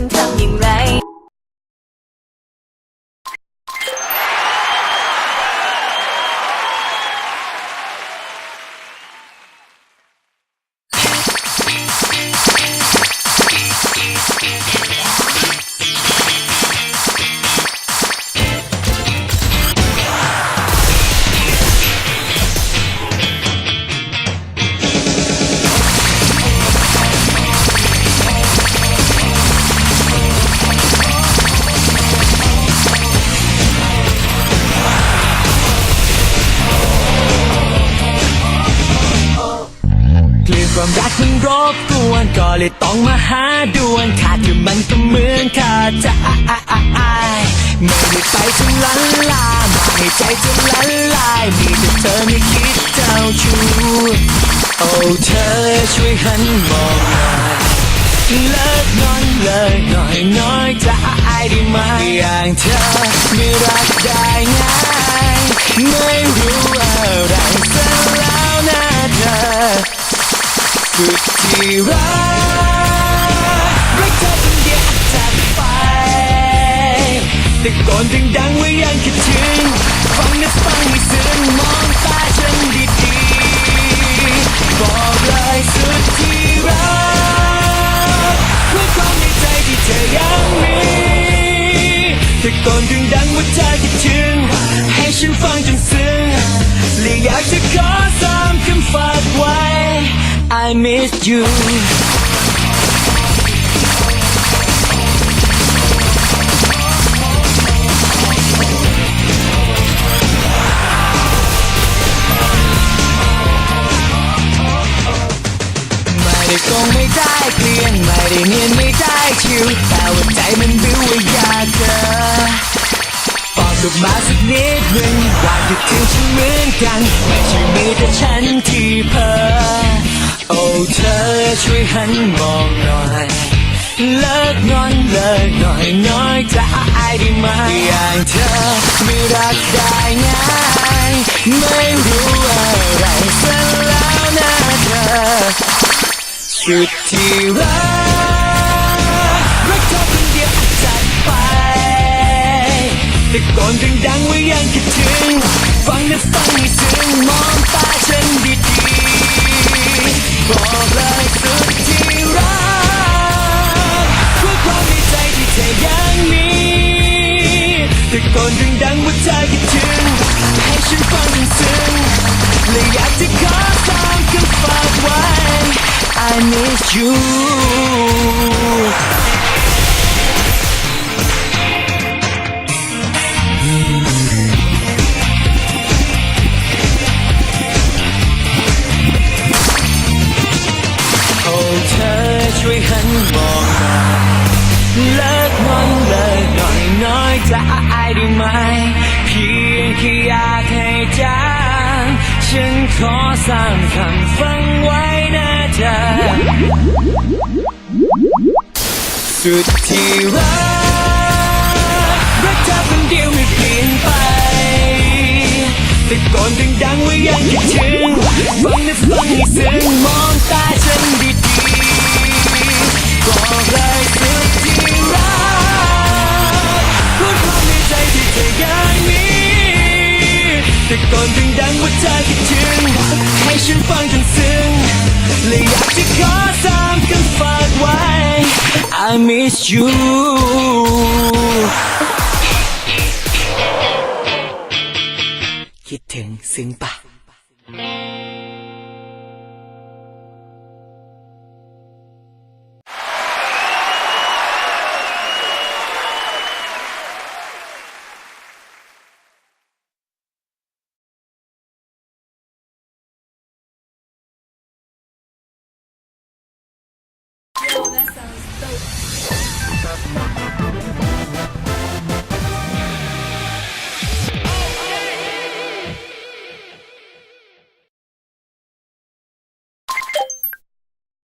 ฉันทำอย่างไร ความรักมันรบกวนก็เลยต้องมาหาด่วนขาดอยู่มันก็เหมือนขาดจะอายไม่ได้ไปจนลันลามาให้ใจจะละลายมีแต่เธอไม่คิดเจ้าชู้โอ้เธอช่วยหันมองหน่อยเลิกงอนเลิกหน่อยน้อยจะอายได้ไหมอย่างเธอไม่รักได้ง่ายไม่รู้อะไรซะแล้วนะ สุดที่รักรักเธอคนเดียวจัดไปแต่ก่อนดังๆว่ายังคิดถึงฟังนะฟังให้ซึ้งมองตาฉันดีๆบอกเลยสุดที่รักเพื่อความในใจที่เธอยังมีแต่ก่อนดัง I miss you ไม่ได้โกงไม่ได้เกลียนไม่ได้เนียนไม่ได้ชิวแต่ว่าใจมันบิ้วว่าอยากเจอบอกกลับมาสักนิดหนึ่งว่าคิดถึงฉันเหมือนกัน ไม่ใช่มีแต่ฉันที่เพ้อ โอ้เธอช่วยหันมองหน่อย เลิกงอนเลิกหน่อยน้อยจะอายได้ไหมอย่างเธอไม่รักได้ง่ายไม่รู้อะไรซะแล้วนะเธอ สุดที่รักรักเธอคนเดียวจัดไปแต่ก่อนดังๆว่ายังคิดถึง ฟังนะฟังให้ซึ้งมองตา ก่อนดังๆว่าเธอคิดถึงให้ฉันฟังจนซึ้งและอยากจะขอสามคำฝากไว้ I miss you โอ้เธอช่วยหันมองหน่ จะอายได้ไหมเพียงแค่อยากให้จางฉันขอสามคำฟังไว้นะเธอสุดที่รักรักเธอคนเดียวไม่เปลี่ยนไปแต่ก่อนดังๆว่ายังคิดถึงฟังนะฟังให้ซึ้งมองตาฉันดีๆบอกเลย ก่อนดังว่าเธอคิดถึง ให้ฉันฟังจนซึ้งและอยากจะขอสามคำฝากไว้ I miss you คิดถึงซึ้งปะ So